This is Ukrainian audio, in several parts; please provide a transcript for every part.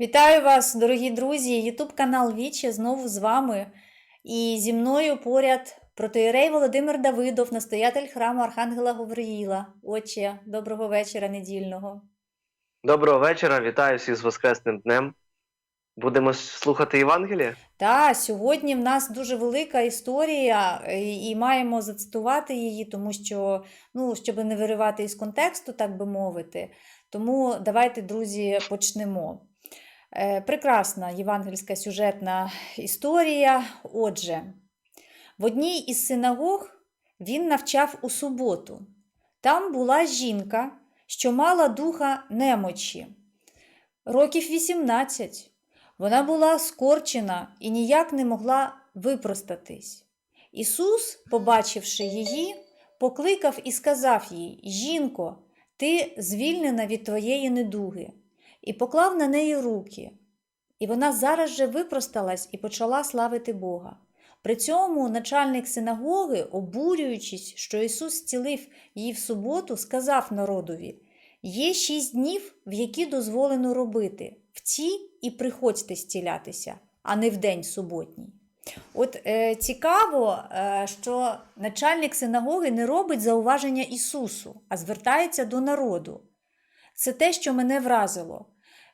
Вітаю вас, дорогі друзі! Ютуб канал Вічі знову з вами. І зі мною поряд протоїрей Володимир Давидов, настоятель храму Архангела Гавриїла. Отче, доброго вечора недільного. Доброго вечора, вітаю всіх з Воскресним днем. Будемо слухати Євангеліє? Та сьогодні в нас дуже велика історія, е, і маємо зацитувати її, тому що, ну, щоб не виривати із контексту, так би мовити. Тому давайте, друзі, почнемо. Е, Прекрасна євангельська сюжетна історія. Отже, в одній із синагог він навчав у суботу. Там була жінка, що мала духа немочі, років 18. Вона була скорчена і ніяк не могла випростатись. Ісус, побачивши її, покликав і сказав їй: Жінко, ти звільнена від твоєї недуги, і поклав на неї руки. І вона зараз же випросталась і почала славити Бога. При цьому начальник синагоги, обурюючись, що Ісус зцілив її в суботу, сказав народові: Є шість днів, в які дозволено робити. В ці і приходьте зцілятися, а не в день суботній. От е, цікаво, е, що начальник синагоги не робить зауваження Ісусу, а звертається до народу. Це те, що мене вразило.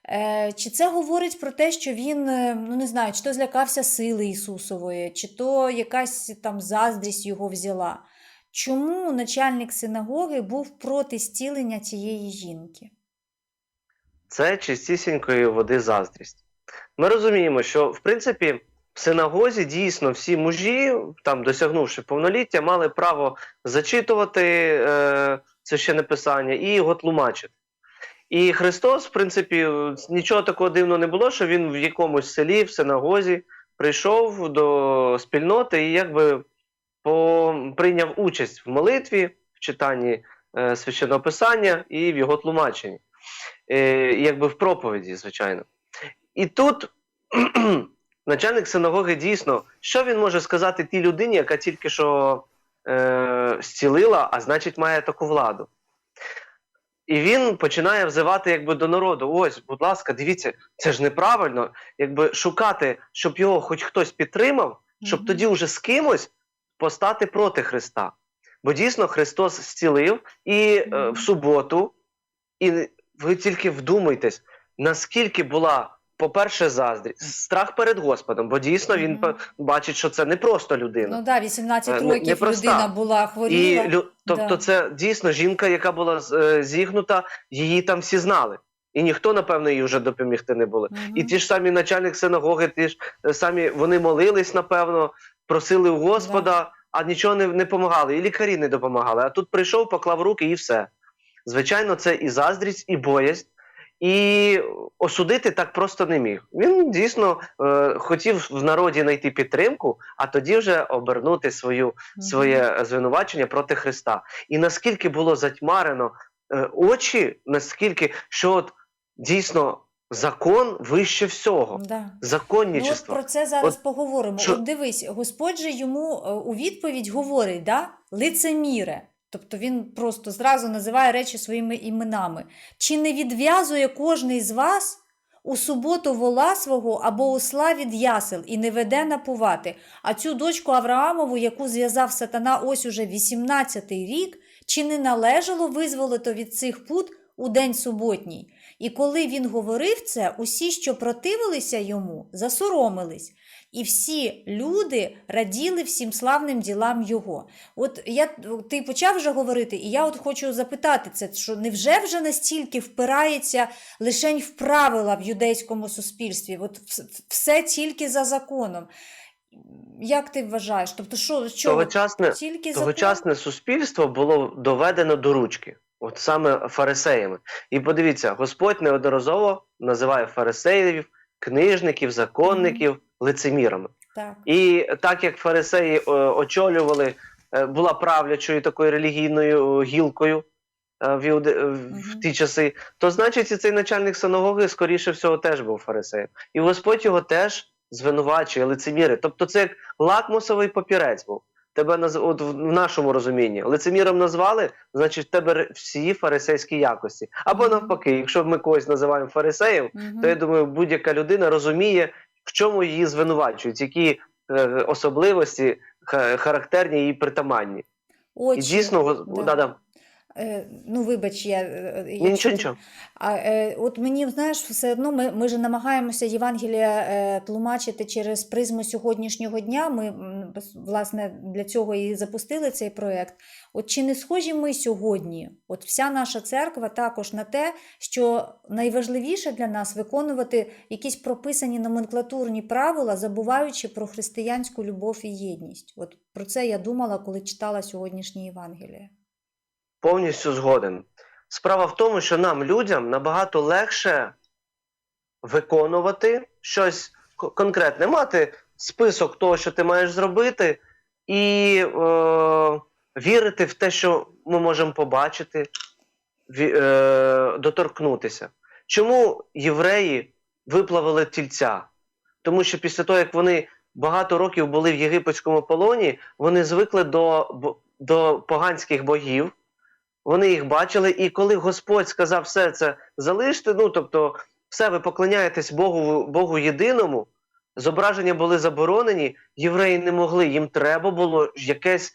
Е, чи це говорить про те, що він, е, ну не знаю, чи то злякався сили Ісусової, чи то якась там заздрість його взяла? Чому начальник синагоги був проти зцілення цієї жінки? Це чистісінької води заздрість. Ми розуміємо, що в принципі в синагозі дійсно всі мужі, там досягнувши повноліття, мали право зачитувати е, священне писання і його тлумачити. І Христос, в принципі, нічого такого дивного не було, що він в якомусь селі, в синагозі, прийшов до спільноти і якби по, прийняв участь в молитві, в читанні е, священного писання і в його тлумаченні, е, якби в проповіді, звичайно. І тут начальник синагоги дійсно, що він може сказати тій людині, яка тільки що е, зцілила, а значить має таку владу. І він починає взивати якби до народу: ось, будь ласка, дивіться, це ж неправильно, якби шукати, щоб його хоч хтось підтримав, щоб Мгм. тоді вже з кимось постати проти Христа. Бо дійсно Христос зцілив і е, в суботу, і ви тільки вдумайтесь, наскільки була, по-перше, заздрість, страх перед Господом, бо дійсно він Мгм. по- бачить, що це не просто людина. Ну да, 18 Е, не- років людина була І хворіла. лю... тобто, Да. це дійсно жінка, яка була е, зігнута, її там всі знали. І ніхто, напевно, їй вже допомігти не було. Мгм. І ті ж самі начальник синагоги, ті ж е, самі вони молились, напевно, просили у Господа, а нічого не, не допомагали. І лікарі не допомагали. А тут прийшов, поклав руки і все. Звичайно, це і заздрість, і боязнь. І осудити так просто не міг. Він дійсно е, хотів в народі знайти підтримку, а тоді вже обернути свою своє звинувачення проти Христа. І наскільки було затьмарено е, очі, наскільки що от дійсно закон вище всього, Да. Ну, от про це зараз От поговоримо. що- От дивись, Господь же йому е, у відповідь говорить, да? лицеміре. Тобто він просто зразу називає речі своїми іменами. Чи не відв'язує кожний з вас у суботу вола свого або осла від ясел і не веде напувати, а цю дочку Авраамову, яку зв'язав сатана ось уже 18-й рік, чи не належало визволити від цих пут у день суботній? І коли він говорив це, усі, що противилися йому, засоромились, і всі люди раділи всім славним ділам його. От я ти почав вже говорити, і я от хочу запитати це, що невже вже настільки впирається лишень в правила в юдейському суспільстві? От все тільки за законом. Як ти вважаєш? Тобто, що, що Тогочасне, тільки закон? суспільство було доведено до ручки, от саме фарисеями. І подивіться, Господь неодноразово називає фарисеїв, книжників, законників лицемірами. Так. І так як фарисеї е, очолювали, е, була правлячою такою релігійною е, гілкою в, іуде, е, в ті часи, то значить і цей начальник синагоги, скоріше всього, теж був фарисеєм. І Господь його теж звинувачує, лицеміри. Тобто це як лакмусовий папірець був. тебе наз... от в нашому розумінні лицеміром назвали, значить в тебе всі фарисейські якості. Або навпаки, якщо ми когось називаємо фарисеєм, Мгм. то я думаю, будь-яка людина розуміє, в чому її звинувачують, які е, особливості характерні і притаманні. І дійсно, го- да. да-да. Е, ну, вибач, я, е, Ні, якщо нічого, нічого. А е, от мені знаєш, все одно ми, ми ж намагаємося Євангелія тлумачити через призму сьогоднішнього дня. Ми власне для цього і запустили цей проект. От чи не схожі ми сьогодні? От вся наша церква також на те, що найважливіше для нас виконувати якісь прописані номенклатурні правила, забуваючи про християнську любов і єдність. От про це я думала, коли читала сьогоднішнє Євангеліє. Повністю згоден. Справа в тому, що нам, людям, набагато легше виконувати щось конкретне, мати список того, що ти маєш зробити, і е, вірити в те, що ми можемо побачити, е, доторкнутися. Чому євреї виплавили тільця? Тому що після того, як вони багато років були в єгипетському полоні, вони звикли до, до поганських богів. Вони їх бачили, і коли Господь сказав все це залиште, ну тобто, все, ви поклоняєтесь Богу, Богу єдиному, зображення були заборонені, євреї не могли, їм треба було якесь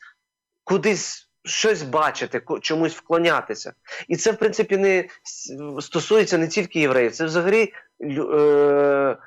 кудись щось бачити, чомусь вклонятися. І це, в принципі, не стосується не тільки євреїв, це взагалі е,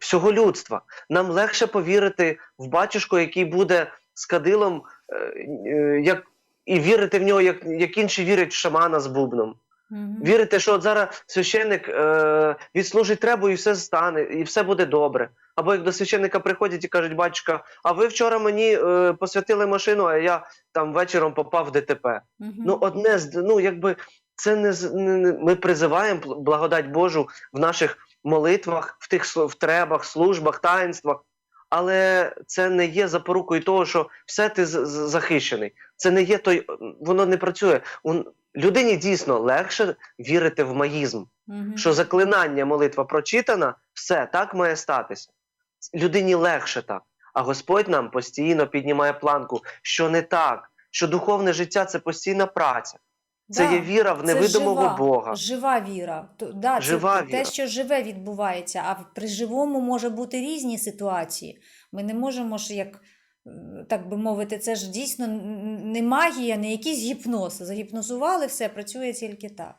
всього людства. Нам легше повірити в батюшку, який буде з кадилом, е, е, як і вірити в нього, як, як інші вірять в шамана з бубном. Мгм. Вірити, що от зараз священник е, відслужить требу і все стане, і все буде добре. Або як до священника приходять і кажуть, батюшка, а ви вчора мені е, посвятили машину, а я там вечором попав в ДТП. Мгм. Ну, одне з ну, якби це не, не, не- ми призиваємо благодать Божу в наших молитвах, в тих в требах, службах, таїнствах. Але це не є запорукою того, що все ти захищений. Це не є той, воно не працює. У людині дійсно легше вірити в маїзм, Мгм. що заклинання молитва прочитана, все так має статися. Людині легше так. А Господь нам постійно піднімає планку, що не так, що духовне життя це постійна праця. Це Да, є віра в невидимого жива, Бога. Жива віра. То, да, Жива це віра. те, що живе, відбувається. А при живому може бути різні ситуації. Ми не можемо ж, як так би мовити, це ж дійсно не магія, не якийсь гіпноз. Загіпнозували все, працює тільки так.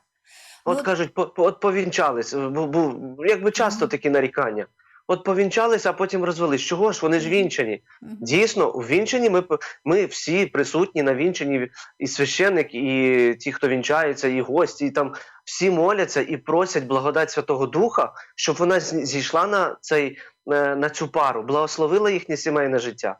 От Ну, кажуть, по, от повінчались. Був, був, якби часто такі нарікання. От повінчались, а потім розвелись. Чого ж? Вони ж Мгм. вінчані. Дійсно, у вінчанні ми, ми всі присутні на вінчанні, і священник, і ті, хто вінчається, і гості, і там всі моляться і просять благодать Святого Духа, щоб вона зійшла на, цей, е, на цю пару, благословила їхнє сімейне життя.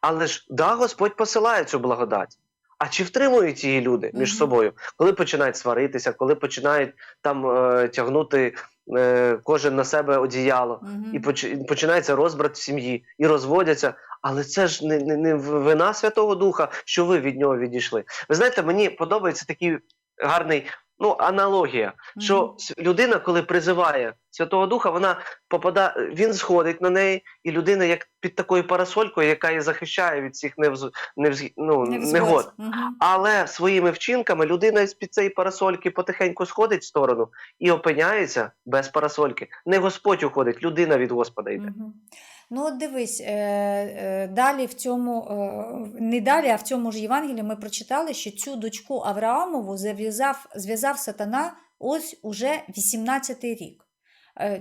Але ж да, Господь посилає цю благодать. А чи втримують її люди між собою, коли починають сваритися, коли починають там е, тягнути е, кожен на себе одіяло, Мгм. і і починається розбрат в сім'ї, і розводяться. Але це ж не, не, не вина Святого Духа, що ви від нього відійшли. Ви знаєте, мені подобається такий гарний ну, аналогія, що людина, коли призиває Святого Духа, вона попадає, він сходить на неї, і людина, як під такою парасолькою, яка її захищає від всіх невз, невз, ну, негод. Мгм. Але своїми вчинками людина з під цієї парасольки потихеньку сходить в сторону і опиняється без парасольки. Не Господь уходить, людина від Господа йде. Мгм. Ну, от дивись, е, е, далі в цьому, е, не далі, а в цьому ж Євангелії ми прочитали, що цю дочку Авраамову зав'язав, зв'язав сатана ось уже 18-й рік.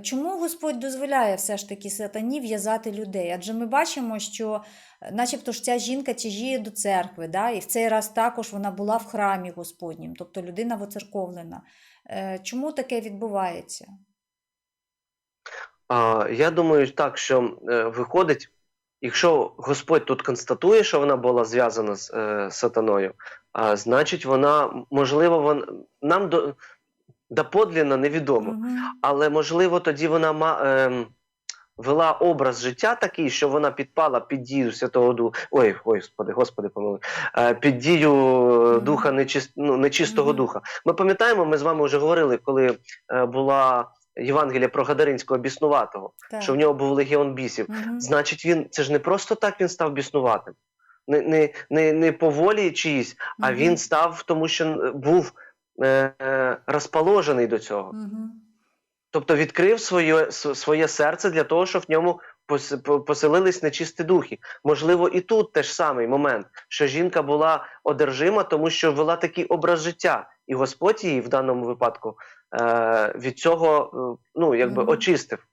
Чому Господь дозволяє все ж таки сатані в'язати людей? Адже ми бачимо, що начебто ж ця жінка тяжіє до церкви, да? і в цей раз також вона була в храмі Господнім, тобто людина воцерковлена. Чому таке відбувається? Я думаю так, що е, виходить, якщо Господь тут констатує, що вона була зв'язана з е, сатаною, а, значить вона, можливо, вон, нам до, доподлінно невідомо. Мгм. Але можливо тоді вона ма, ем, вела образ життя такий, що вона підпала під дію Святого Духа. Ой, ой, господи, господи, помили. Е, під дію е, Мгм. духа нечист, ну, нечистого Мгм. духа. Ми пам'ятаємо, ми з вами вже говорили, коли е, була Євангелія про Гадаринського біснуватого, Так. що в нього був легіон бісів. Мгм. Значить, він це ж не просто так він став біснуватим. не, не, не, не по волі чиїсь, а він став, тому що був е, розположений до цього. Мгм. Тобто відкрив своє, своє серце для того, щоб в ньому поселились нечисті духи. Можливо, і тут теж самий момент, що жінка була одержима, тому що вела такий образ життя, і Господь її в даному випадку е, від цього е, ну, якби очистив,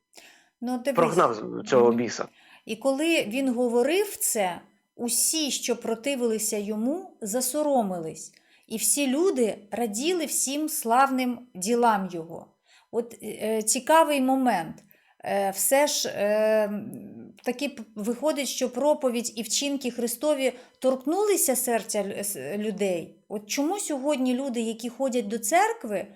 Ну, дивись. прогнав цього біса. І коли він говорив це, усі, що противилися йому, засоромились, і всі люди раділи всім славним ділам його. От е, цікавий момент. Е, все ж е, таки виходить, що проповідь і вчинки Христові торкнулися серця людей. От чому сьогодні люди, які ходять до церкви,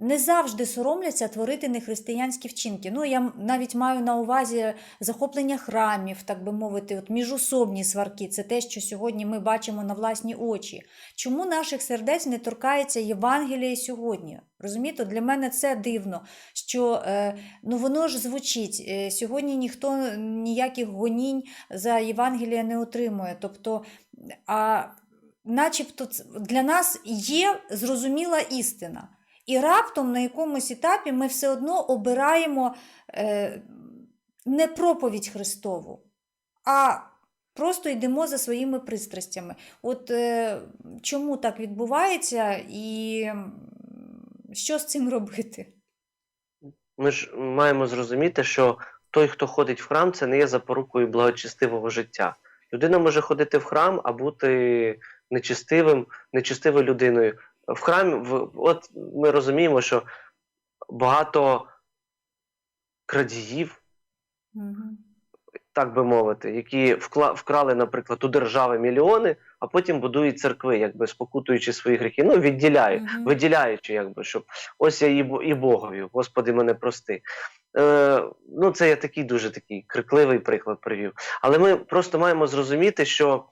не завжди соромляться творити нехристиянські вчинки. Ну, я навіть маю на увазі захоплення храмів, так би мовити, от міжособні сварки. Це те, що сьогодні ми бачимо на власні очі. Чому наших сердець не торкається Євангелія сьогодні? Розумієте, для мене це дивно, що е, ну воно ж звучить. Е, сьогодні ніхто ніяких гонінь за Євангелія не отримує. Тобто, а начебто для нас є зрозуміла істина. І раптом на якомусь етапі ми все одно обираємо е, не проповідь Христову, а просто йдемо за своїми пристрастями. От е, чому так відбувається і що з цим робити? Ми ж маємо зрозуміти, що той, хто ходить в храм, це не є запорукою благочестивого життя. Людина може ходити в храм, а бути нечистивим, нечистивою людиною. В храмі, в, от ми розуміємо, що багато крадіїв, так би мовити, які вкла, вкрали, наприклад, у держави мільйони, а потім будують церкви, якби спокутуючи свої гріхи. Ну, відділяють, Мгм. виділяючи, якби, щоб ось я і, і Богові, Господи, мене прости. Е, ну, це я такий дуже такий крикливий приклад привів. Але ми просто маємо зрозуміти, що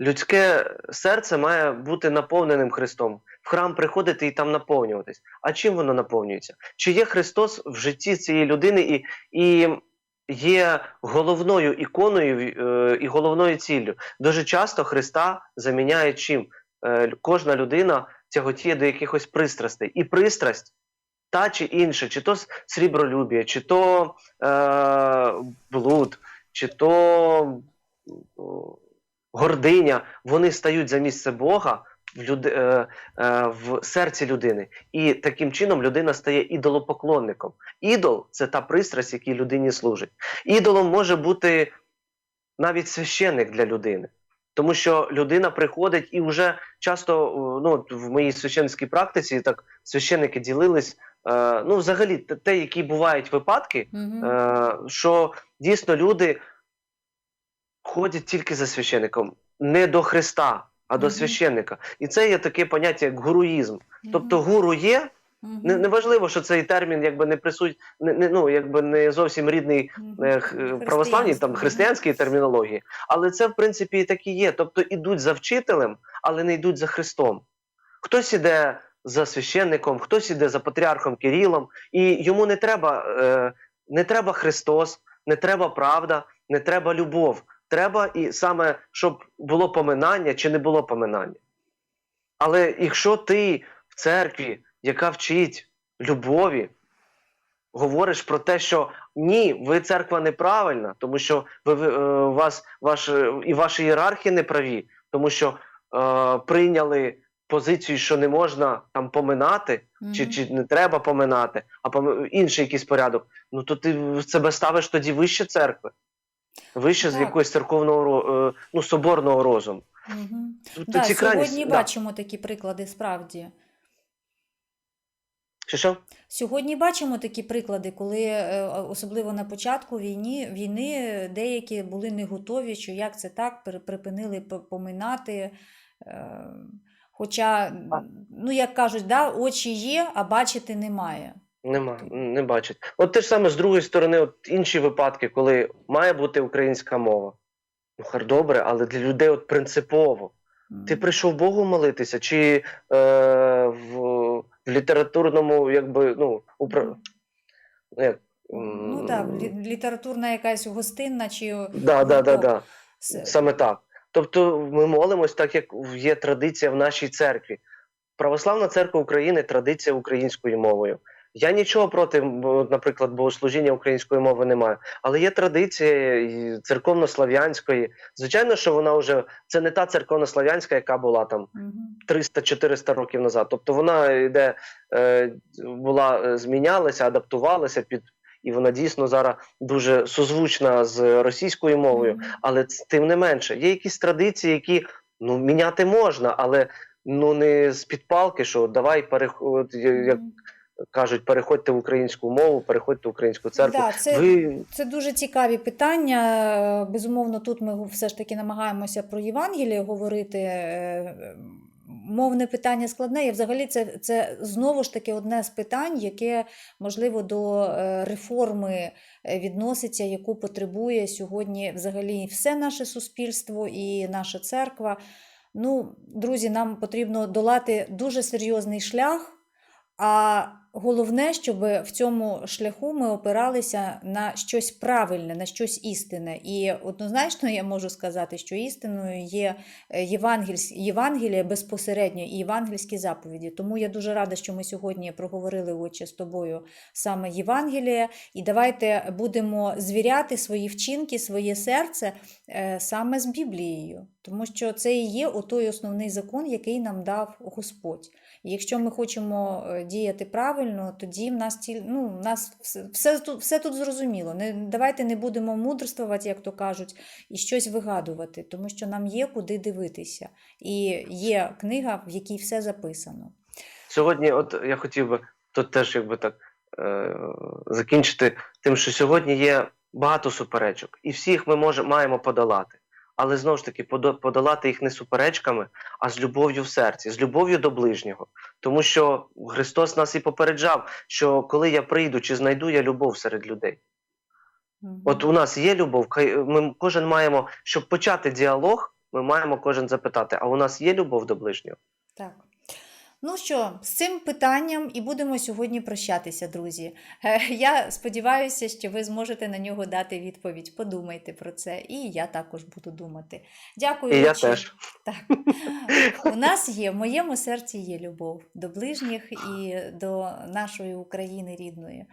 людське серце має бути наповненим Христом. В храм приходити і там наповнюватись. А чим воно наповнюється? Чи є Христос в житті цієї людини і, і є головною іконою е, і головною ціллю? Дуже часто Христа заміняє чим? Е, кожна людина тяготіє до якихось пристрастей. І пристрасть та чи інша, чи то срібролюбія, чи то е, блуд, чи то гординя, вони стають за місце Бога в, люд, е, е, в серці людини. І таким чином людина стає ідолопоклонником. Ідол це та пристрасть, якій людині служить. Ідолом може бути навіть священник для людини. Тому що людина приходить і вже часто ну, в моїй священницькій практиці так священники ділились. Е, ну, взагалі, те, які бувають випадки, е, що дійсно люди ходять тільки за священником, не до Христа, а до Мгм. священника. І це є таке поняття, як гуруїзм. Тобто гуру є, Мгм. не, неважливо, що цей термін якби не присуть, не, не, ну, якби не зовсім рідний е, х- православній там християнській термінології, але це в принципі і так і є. Тобто ідуть за вчителем, але не йдуть за Христом. Хтось іде за священником, хтось іде за патріархом Кирилом, і йому не треба, е, не треба Христос, не треба правда, не треба любов. Треба і саме, щоб було поминання чи не було поминання. Але якщо ти в церкві, яка вчить любові, говориш про те, що ні, ви церква неправильна, тому що ви, е, вас, ваш, е, і ваші ієрархи не праві, тому що е, прийняли позицію, що не можна там поминати, чи, Мгм. чи не треба поминати, а пом... інший якийсь порядок, ну то ти себе ставиш тоді вище церкви, вище з якогось церковного е, ну, соборного розуму. Мгм. Тут Да, ці сьогодні да. бачимо такі приклади, справді. Що що? Сьогодні бачимо такі приклади, коли е, особливо на початку війни, війни деякі були не готові, що як це так, припинили поминати. е, Хоча, ну як кажуть, да, очі є, а бачити немає. Нема, не бачать. От те ж саме з другої сторони, от інші випадки, коли має бути українська мова. Ну, хар добре, але для людей от принципово. М. Ти прийшов Богу молитися, чи е, в, в літературному, якби, ну, упра... ну, як, Ну так, лі- літературна якась гостинна чи да, да, да, да. Саме так. Тобто ми молимось так, як є традиція в нашій церкві. Православна церква України традиція українською мовою. Я нічого проти, наприклад, богослужіння української мови не маю, але є традиція церковнослав'янської. Звичайно, що вона вже це не та церковнослав'янська, яка була там Мгм. 300-400 років назад. Тобто вона йде, е, була е, змінялася, адаптувалася під. І вона дійсно зараз дуже созвучна з російською мовою. Але тим не менше, є якісь традиції, які ну міняти можна, але ну не з під палки, що давай переход, як. Кажуть, переходьте в українську мову, переходьте в українську церкву. Да, це, Ви це дуже цікаві питання. Безумовно, тут ми все ж таки намагаємося про Євангеліє говорити. Е, Мовне питання складне, і взагалі це, це знову ж таки одне з питань, яке можливо до е, реформи е, відноситься, яку потребує сьогодні взагалі все наше суспільство і наша церква. Ну, друзі, нам потрібно долати дуже серйозний шлях. А головне, щоб в цьому шляху ми опиралися на щось правильне, на щось істинне. І однозначно я можу сказати, що істиною є е, Євангеліє безпосередньо і євангельські заповіді. Тому я дуже рада, що ми сьогодні проговорили отче з тобою саме Євангеліє. І давайте будемо звіряти свої вчинки, своє серце е, саме з Біблією, тому що це і є отой основний закон, який нам дав Господь. Якщо ми хочемо е, діяти правильно, тоді в нас ті, ну, в нас все, тут, все тут зрозуміло. Не, давайте не будемо мудрствувати, як то кажуть, і щось вигадувати, тому що нам є куди дивитися. І є книга, в якій все записано. сьогодні, от я хотів би тут теж якби так е, закінчити тим, що сьогодні є багато суперечок, і всіх ми може, маємо подолати. Але знову ж таки, подолати їх не суперечками, а з любов'ю в серці, з любов'ю до ближнього. Тому що Христос нас і попереджав, що коли я прийду, чи знайду я любов серед людей. От у нас є любов, ми кожен маємо, щоб почати діалог, ми маємо кожен запитати: а у нас є любов до ближнього? Так. Ну що, з цим питанням і будемо сьогодні прощатися, друзі. Е, Я сподіваюся, що ви зможете на нього дати відповідь. Подумайте про це, і я також буду думати. Дякую. І я теж. Так. У нас є, в моєму серці є любов до ближніх і до нашої України рідної.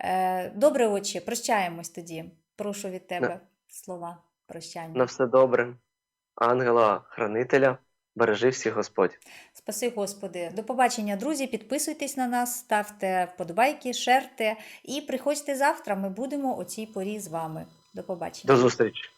Е, Добре, отче, прощаємось тоді. Прошу від тебе слова прощання. На все добре. Ангела, хранителя, бережи всіх Господь. Спаси Господи. До побачення, друзі. Підписуйтесь на нас, ставте вподобайки, шерте і приходьте завтра. Ми будемо о цій порі з вами. До побачення. До зустрічі.